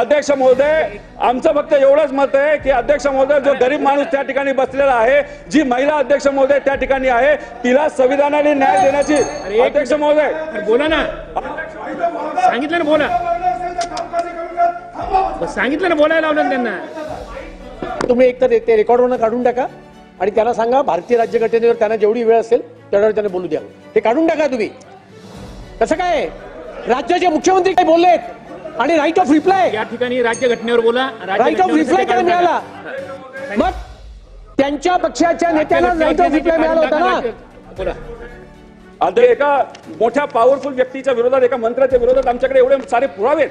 अध्यक्ष महोदय आमचं फक्त एवढंच मत आहे की अध्यक्ष महोदय जो गरीब माणूस त्या ठिकाणी बसलेला आहे जी महिला अध्यक्ष महोदय त्या ठिकाणी आहे तिला संविधानाने न्याय देण्याची अध्यक्ष महोदय. बोला ना. सांगितलं ना बोला. बस सांगितलं ना बोलायला लावलं त्यांना. तुम्ही एकतर ते रेकॉर्डवरनं काढून टाका आणि त्याला सांगा भारतीय राज्यघटनेवर त्यांना जेवढी वेळ असेल तेवढ्यावर त्यांना बोलू द्या. ते काढून टाका तुम्ही. कसं काय? राज्याचे मुख्यमंत्री काय बोललेत? आणि राईट ऑफ रिप्लाय या ठिकाणी राज्य घटनेवर बोला. राज्य राईट ऑफ रिप्लाय काय मिळाला. मग त्यांच्या पक्षाच्या नेत्यांना राईट ऑफ रिप्लाय मिळाला होता ना? बोला. एका मोठ्या पॉवरफुल व्यक्तीच्या विरोधात एका मंत्र्याच्या विरोधात आमच्याकडे एवढे सारे पुरावे आहेत.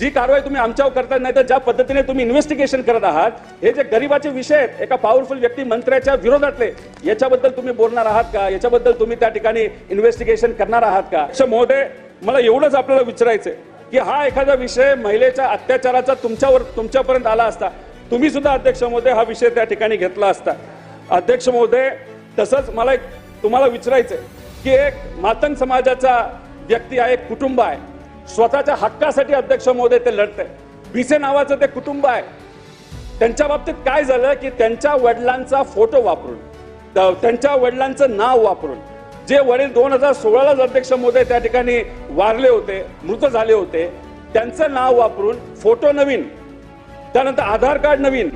जी कारवाई तुम्ही आमच्यावर करताय नाही तर ज्या पद्धतीने तुम्ही इन्व्हेस्टिगेशन करत आहात हे जे गरिबाचे विषय आहेत एका पॉवरफुल व्यक्ती मंत्र्याच्या विरोधातले याच्याबद्दल तुम्ही बोलणार आहात का? याच्याबद्दल तुम्ही त्या ठिकाणी इन्व्हेस्टिगेशन करणार आहात का? अशा महोदय मला एवढंच आपल्याला विचारायचंय. की हा एखादा विषय महिलेच्या अत्याचाराचा तुमच्यावर तुमच्यापर्यंत आला असता तुम्ही सुद्धा अध्यक्ष महोदय हा विषय त्या ठिकाणी घेतला असता. अध्यक्ष महोदय तसंच मला एक तुम्हाला विचारायचंय की एक मातंग समाजाचा व्यक्ती आहे एक कुटुंब आहे. स्वतःच्या हक्कासाठी अध्यक्ष महोदय ते लढत आहे भिसे नावाचं ते कुटुंब आहे. त्यांच्या बाबतीत काय झालं की त्यांच्या वडिलांचा फोटो वापरून त्यांच्या वडिलांचं नाव वापरून जे वडील दोन हजार सोळालाच अध्यक्ष महोदय त्या ठिकाणी वारले होते मृत झाले होते त्यांचं नाव वापरून फोटो नवीन त्यानंतर आधार कार्ड नवीन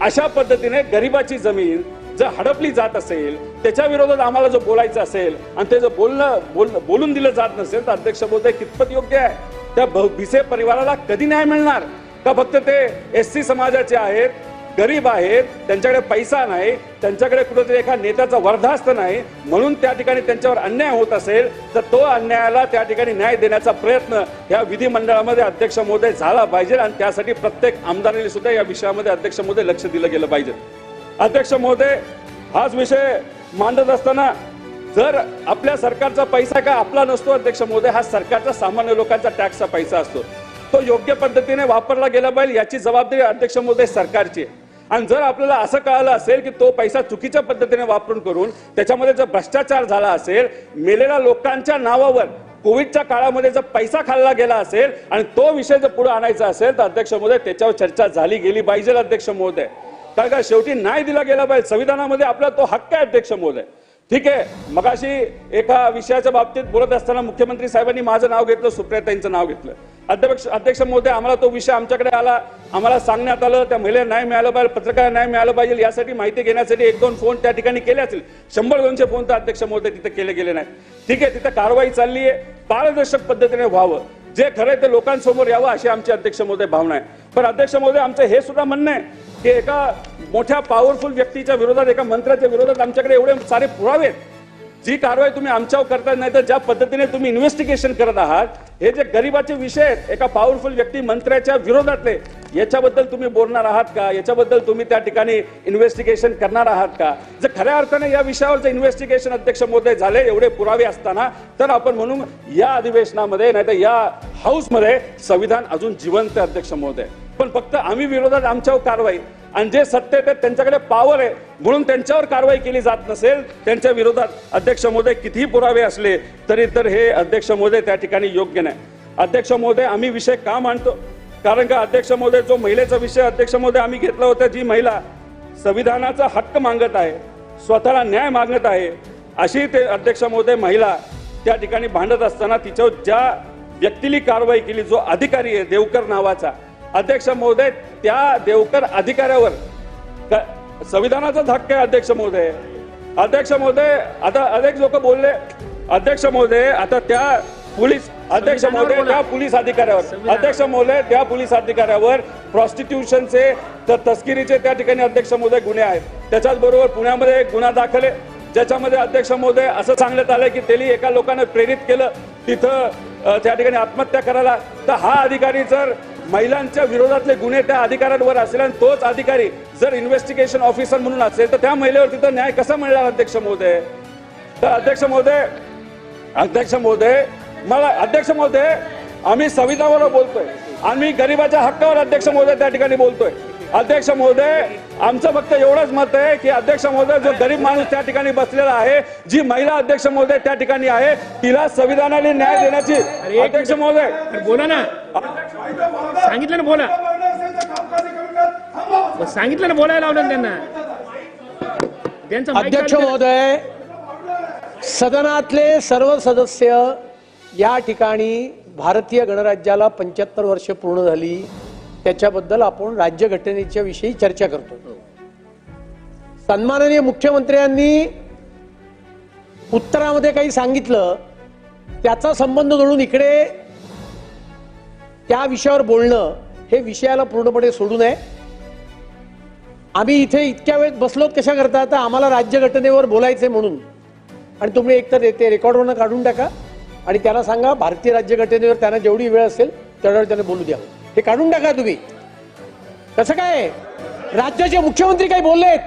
अशा पद्धतीने गरिबाची जमीन जर हडपली जात असेल त्याच्या विरोधात आम्हाला जर बोलायचं असेल आणि ते जर बोलणं बोल बोलून दिलं जात नसेल तर अध्यक्ष महोदय कितपत योग्य आहे? त्या भ- भिसे परिवाराला कधी न्याय मिळणार? का फक्त ते एस सी समाजाचे आहेत? गरीब आहेत त्यांच्याकडे पैसा नाही त्यांच्याकडे कुठेतरी एका नेत्याचा वर्धास्त नाही म्हणून त्या ठिकाणी त्यांच्यावर अन्याय होत असेल तर तो अन्यायाला त्या ठिकाणी न्याय देण्याचा प्रयत्न या विधिमंडळामध्ये अध्यक्ष महोदय झाला पाहिजे आणि त्यासाठी प्रत्येक आमदारांनी सुद्धा या विषयामध्ये अध्यक्ष महोदय लक्ष दिलं गेलं पाहिजे. अध्यक्ष महोदय हाच विषय मांडत असताना जर आपल्या सरकारचा पैसा का आपला नसतो अध्यक्ष महोदय हा सरकारचा सामान्य लोकांचा टॅक्सचा पैसा असतो. तो योग्य पद्धतीने वापरला गेला पाहिजे याची जबाबदारी अध्यक्ष महोदय सरकारची आहे. आणि जर आपल्याला असं कळालं असेल की तो पैसा चुकीच्या पद्धतीने वापरून करून त्याच्यामध्ये जर भ्रष्टाचार झाला असेल मेलेल्या लोकांच्या नावावर कोविडच्या काळामध्ये जर पैसा खाल्ला गेला असेल आणि तो विषय जर पुढे आणायचा असेल तर अध्यक्ष महोदय त्याच्यावर चर्चा झाली गेली पाहिजे अध्यक्ष महोदय. कारण का शेवटी न्याय दिला गेला पाहिजे. संविधानामध्ये आपला तो हक्क आहे अध्यक्ष महोदय. ठीक आहे. मगाशी एका विषयाच्या बाबतीत बोलत असताना मुख्यमंत्री साहेबांनी माझं नाव घेतलं सुप्रियाताईंचं नाव घेतलं. अध्यक्ष अध्यक्ष महोदय आम्हाला तो विषय आमच्याकडे आला. आम्हाला सांगण्यात आलं त्या महिलेला नाही मिळालं पाहिजे पत्रकार नाही मिळालं पाहिजे यासाठी माहिती घेण्यासाठी एक दोन फोन त्या ठिकाणी केले असतील. शंभर दोनशे फोन तर अध्यक्ष महोदय तिथे केले गेले नाही ठीक आहे तिथे कारवाई चालली आहे. पारदर्शक पद्धतीने व्हावं. जे खरं ते लोकांसमोर यावं अशी आमची अध्यक्ष महोदय भावना आहे. पण अध्यक्ष महोदय आमचं हे सुद्धा म्हणणं आहे की एका मोठ्या पॉवरफुल व्यक्तीच्या विरोधात एका मंत्र्याच्या विरोधात आमच्याकडे एवढे सारे पुरावे आहेत. जी कारवाई तुम्ही आमच्यावर करताय नाही तर ज्या पद्धतीने तुम्ही इन्व्हेस्टिगेशन करत आहात हे जे गरिबाचे विषय आहेत एका पॉवरफुल व्यक्ती मंत्र्याच्या विरोधातले याच्याबद्दल तुम्ही बोलणार आहात का? याच्याबद्दल तुम्ही त्या ठिकाणी इन्व्हेस्टिगेशन करणार आहात का? जर खऱ्या अर्थाने या विषयावर जर इन्व्हेस्टिगेशन अध्यक्ष महोदय झाले एवढे पुरावे असताना तर आपण म्हणून या अधिवेशनामध्ये नाहीतर या हाऊसमध्ये संविधान अजून जिवंत अध्यक्ष महोदय. पण फक्त आम्ही विरोधात आमच्यावर कारवाई आणि जे सत्तेत आहेत त्यांच्याकडे पॉवर आहे म्हणून त्यांच्यावर कारवाई केली जात नसेल त्यांच्या विरोधात अध्यक्ष महोदय कितीही पुरावे असले तरी तर हे अध्यक्ष महोदय त्या ठिकाणी योग्य नाही. अध्यक्ष महोदय आम्ही विषय का मांडतो? कारण का अध्यक्ष महोदय जो महिलेचा विषय अध्यक्ष महोदय आम्ही घेतला होता जी महिला संविधानाचा हक्क मागत आहे स्वतःला न्याय मागत आहे अशी ते अध्यक्ष महोदय महिला त्या ठिकाणी भांडत असताना तिच्यावर ज्या व्यक्तीली कारवाई केली जो अधिकारी आहे देवकर नावाचा अध्यक्ष महोदय त्या देवकर अधिकाऱ्यावर क- संविधानाचाच हक्क आहे अध्यक्ष महोदय? अध्यक्ष महोदय आता अनेक लोक बोलले अध्यक्ष महोदय आता त्या पोलीस अध्यक्ष महोदय त्या पोलीस अधिकाऱ्यावर. अध्यक्ष महोदय त्या पोलीस अधिकाऱ्यावर प्रॉस्टिट्यूशनचे तर तस्किरीचे त्या ठिकाणी अध्यक्ष महोदय गुन्हे आहेत. त्याच्याच बरोबर पुण्यामध्ये एक गुन्हा दाखल आहे. ज्याच्यामध्ये अध्यक्ष महोदय असं सांगण्यात आलं की त्यांनी एका लोकांना प्रेरित केलं. तिथं त्या ठिकाणी आत्महत्या करायला. तर हा अधिकारी जर महिलांच्या विरोधातले गुन्हे त्या अधिकाऱ्यांवर असेल आणि तोच अधिकारी जर इन्व्हेस्टिगेशन ऑफिसर म्हणून असेल तर त्या महिलेवर तिथं न्याय कसा मिळणार अध्यक्ष महोदय? तर अध्यक्ष महोदय अध्यक्ष महोदय मला अध्यक्ष महोदय आम्ही संविधानावर बोलतोय. आम्ही गरिबाच्या हक्कावर अध्यक्ष महोदय त्या ठिकाणी बोलतोय. अध्यक्ष महोदय आमचं फक्त एवढंच मत आहे की अध्यक्ष महोदय जो गरीब माणूस त्या ठिकाणी बसलेला आहे जी महिला अध्यक्ष महोदय त्या ठिकाणी आहे तिला संविधानाने न्याय देण्याची अरे एक अध्यक्ष महोदय. बोला ना. सांगितलं ना बोला. सांगितलं ना बोलायला लावलं ना त्यांना. अध्यक्ष. महोदय सदनातले सर्व सदस्य या ठिकाणी भारतीय गणराज्याला पंच्याहत्तर वर्ष पूर्ण झाली. त्याच्याबद्दल आपण राज्यघटनेच्या विषयी चर्चा करतो. सन्माननीय मुख्यमंत्र्यांनी उत्तरामध्ये काही सांगितलं त्याचा संबंध जोडून इकडे त्या विषयावर बोलणं हे विषयाला पूर्णपणे सोडू नये. आम्ही इथे इतक्या वेळेत बसलो कशा करता तर आम्हाला राज्यघटनेवर बोलायचंय म्हणून. आणि तुम्ही एकतर ते रेकॉर्डवरनं काढून टाका आणि त्यांना सांगा भारतीय राज्यघटनेवर त्यांना जेवढी वेळ असेल तेवढ्यावर त्यांना बोलू द्या. हे काढून टाका तुम्ही. कसं काय? राज्याचे मुख्यमंत्री काही बोललेत?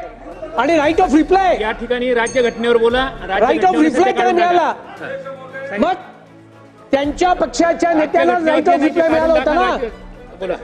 आणि राईट ऑफ रिप्लाय या ठिकाणी राज्यघटनेवर बोला. राईट ऑफ रिप्लाय काढून मिळाला. मग त्यांच्या पक्षाच्या नेत्याला राईट ऑफ रिप्लाय मिळाला होता ना? बोला.